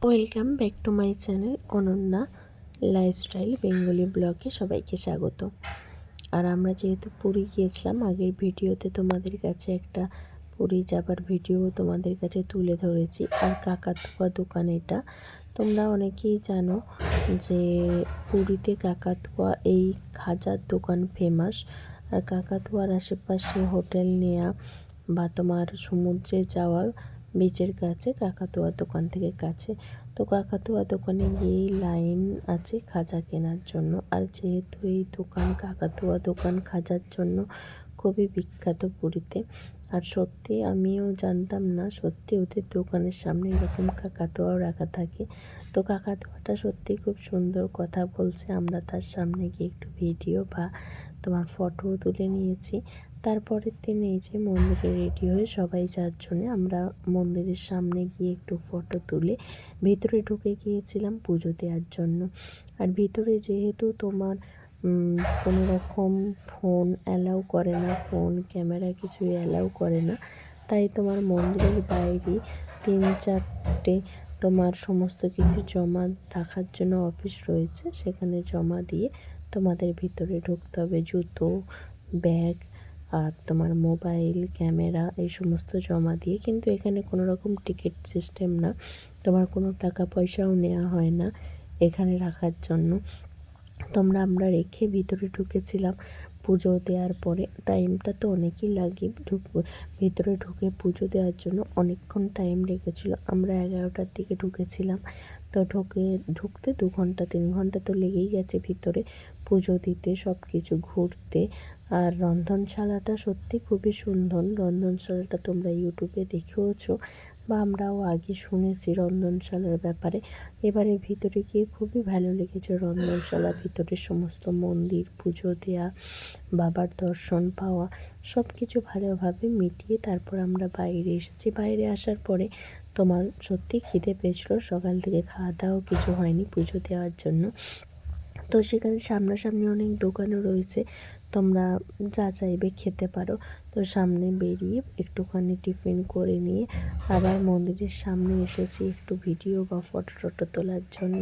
Welcome back to my channel Ananya lifestyle Bengali ব্লগে সবাইকে স্বাগত। আর আমরা যেহেতু পুরী গিয়েছিলাম, আগের ভিডিওতে তোমাদের কাছে একটা পুরী যাবার ভিডিও তোমাদের কাছে তুলে ধরেছি। আর কাকাতুয়া দোকান এটা। তোমরা অনেকেই জানো যে পুরীতে কাকাতুয়া এই খাজার দোকান ফেমাস আর কাকাতুয়ার আশেপাশে হোটেল নেওয়া বা তোমার সমুদ্রে যাওয়া বিচের কাছে, কাকাতুয়া দোকান থেকে কাছে। তো কাকাতুয়া দোকানে গিয়েই লাইন আছে খাজা কেনার জন্য। আর যেহেতু এই দোকান কাকাতুয়া দোকান খাজার জন্য খুবই বিখ্যাত পুরীতে, আর সত্যি আমিও জানতাম না, সত্যি ওদের দোকানের সামনে এরকম কাকাতুয়াও রাখা থাকে। তো কাকাতুয়াটা সত্যি খুব সুন্দর কথা বলছে। আমরা তার সামনে গিয়ে একটু ভিডিও বা তোমার ফটোও তুলে নিয়েছি। তারপরের দিন এই যে মন্দিরে রেডি হয়ে সবাই চারজনে আমরা মন্দিরের সামনে গিয়ে একটু ফটো তুলে ভেতরে ঢুকে গিয়েছিলাম পুজো দেওয়ার জন্য। আর ভিতরে যেহেতু তোমার কোনো রকম ফোন অ্যালাউ করে না ফোন ক্যামেরা কিছুই অ্যালাউ করে না, তাই তোমার মন্দিরের বাইরে তিন চারটে তোমার সমস্ত কিছু জমা রাখার জন্য অফিস রয়েছে। সেখানে জমা দিয়ে তোমাদের ভিতরে ঢুকতে হবে জুতো ব্যাগ আর তোমার মোবাইল, ক্যামেরা এই সমস্ত জমা দিয়ে কিন্তু এখানে কোনো রকম টিকিট সিস্টেম না। তোমার কোনো টাকা পয়সাও নেওয়া হয় না এখানে রাখার জন্য। তোমরা আমরা রেখে ভিতরে ঢুকেছিলাম পুজো দেওয়ার পরে। টাইমটা তো অনেকই লাগে ভিতরে ঢুকে পুজো দেওয়ার জন্য অনেকক্ষণ টাইম লেগেছিলো। আমরা এগারোটার দিকে ঢুকেছিলাম। তো ঢুকে, ঢুকতে দু ঘণ্টা, তিন ঘণ্টা তো লেগেই গেছে ভিতরে পুজো দিতে সব কিছু ঘুরতে। আর রন্ধনশালাটা সত্যি খুবই সুন্দর। রন্ধনশালাটা তোমরা ইউটিউবে দেখেওছো বা আমরাও আগে শুনেছি রন্ধনশালার ব্যাপারে। এবারে ভিতরে গিয়ে খুবই ভালো লেগেছে রন্ধনশালা, ভিতরে সমস্ত মন্দির, পুজো দেওয়া বাবার দর্শন পাওয়া সব কিছু ভালোভাবে মিটিয়ে তারপর আমরা বাইরে এসেছি। বাইরে আসার পরে তোমার সত্যি খিদে পেয়েছিলো, সকাল থেকে খাওয়া দাওয়াও কিছু হয়নি পুজো দেওয়ার জন্য। তো সেখানে সামনাসামনি অনেক দোকানও রয়েছে। তোমরা যা চাইবে খেতে পারো। তো সামনে বেরিয়ে একটুখানি টিফিন করে নিয়ে আবার মন্দিরের সামনে এসেছি একটু ভিডিও বা ফটো টটো তোলার জন্য।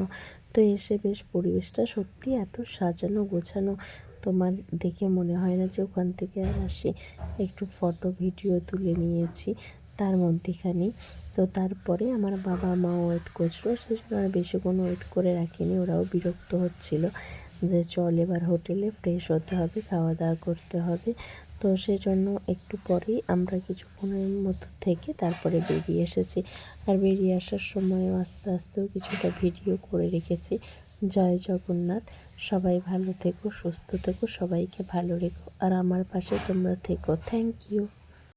তো এসে বেশ পরিবেশটা সত্যি এত সাজানো গোছানো তোমার দেখে মনে হয় না যে ওখান থেকে আর আসি। একটু ফটো, ভিডিও তুলে নিয়েছি তার মধ্যেখানেই। তো তারপরে আমার বাবা মা ওয়েট করছিল সেই জন্য আর বেশি কোনো ওয়েট করে রাখিনি, ওরাও বিরক্ত হচ্ছিল। যে চল এবার হোটেলে ফ্রেশ হতে হবে খাওয়া দাওয়া করতে হবে। তো সেজন্য একটু পরেই আমরা কিছুক্ষণের মতো থেকে তারপরে বেরিয়ে এসেছি। আর বেরিয়ে আসার সময়ও আস্তে আস্তেও কিছুটা ভিডিও করে রেখেছি। জয় জগন্নাথ, সবাই ভালো থেকো, সুস্থ থেকো, সবাইকে ভালো রেখো। আর আমার পাশে তোমরা থেকো। Thank you